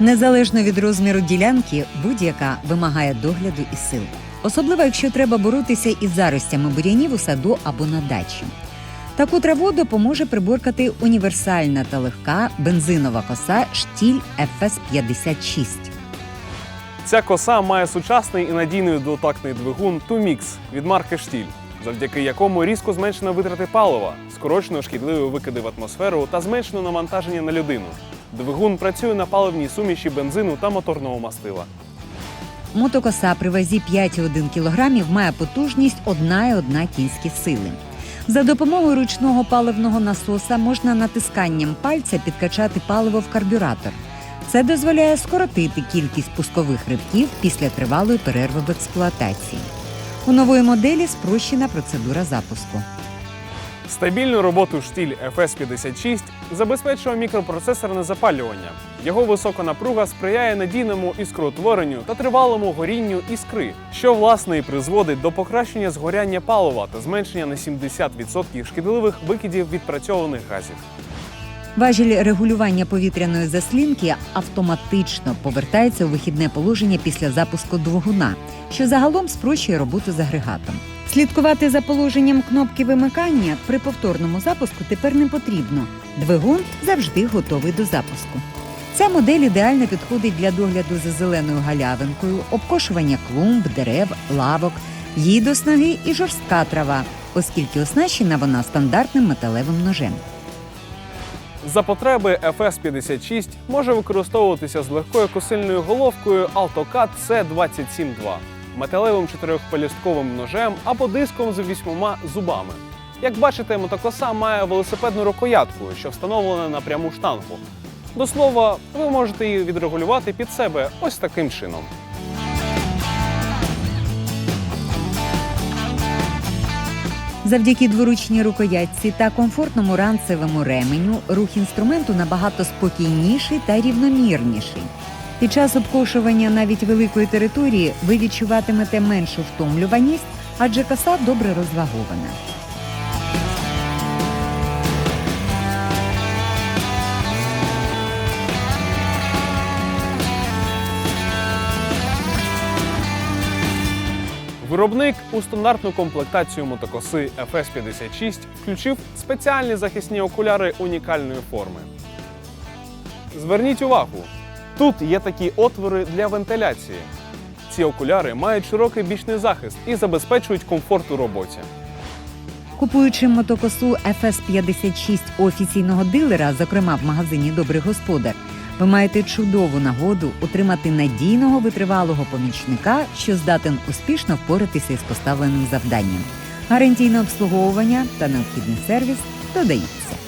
Незалежно від розміру ділянки, будь-яка вимагає догляду і сил. Особливо, якщо треба боротися із заростями бур'янів у саду або на дачі. Таку траву допоможе приборкати універсальна та легка бензинова коса штіль FS56. Ця коса має сучасний і надійний двотактний двигун Tумix від марки Штіль, завдяки якому різко зменшено витрати палива, скорочено шкідливі викиди в атмосферу та зменшено навантаження на людину. Двигун працює на паливній суміші бензину та моторного мастила. Мотокоса при вазі 5,1 кг має потужність 1,1 кінські сили. За допомогою ручного паливного насоса можна натисканням пальця підкачати паливо в карбюратор. Це дозволяє скоротити кількість пускових ривків після тривалої перерви в експлуатації. У нової моделі спрощена процедура запуску. Стабільну роботу штіль FS56 забезпечує мікропроцесорне запалювання. Його висока напруга сприяє надійному іскроутворенню та тривалому горінню іскри, що власне і призводить до покращення згоряння палива та зменшення на 70% шкідливих викидів відпрацьованих газів. Важіль регулювання повітряної заслінки автоматично повертається у вихідне положення після запуску двигуна, що загалом спрощує роботу з агрегатом. Слідкувати за положенням кнопки вимикання при повторному запуску тепер не потрібно. Двигун завжди готовий до запуску. Ця модель ідеально підходить для догляду за зеленою галявинкою, обкошування клумб, дерев, лавок, їй до снаги і жорстка трава, оскільки оснащена вона стандартним металевим ножем. За потреби FS56 може використовуватися з легкою косильною головкою AutoCAD C272, металевим чотирьохпелюстковим ножем або диском з вісьмома зубами. Як бачите, мотокоса має велосипедну рукоятку, що встановлена на пряму штангу. До слова, ви можете її відрегулювати під себе ось таким чином. Завдяки дворучній рукоятці та комфортному ранцевому ременю рух інструменту набагато спокійніший та рівномірніший. Під час обкошування навіть великої території ви відчуватимете меншу втомлюваність, адже коса добре розвагована. Виробник у стандартну комплектацію мотокоси FS56 включив спеціальні захисні окуляри унікальної форми. Зверніть увагу, тут є такі отвори для вентиляції. Ці окуляри мають широкий бічний захист і забезпечують комфорт у роботі. Купуючи мотокосу FS56 у офіційного дилера, зокрема в магазині Добрий господар, ви маєте чудову нагоду отримати надійного витривалого помічника, що здатен успішно впоратися із поставленим завданням. Гарантійне обслуговування та необхідний сервіс додаються.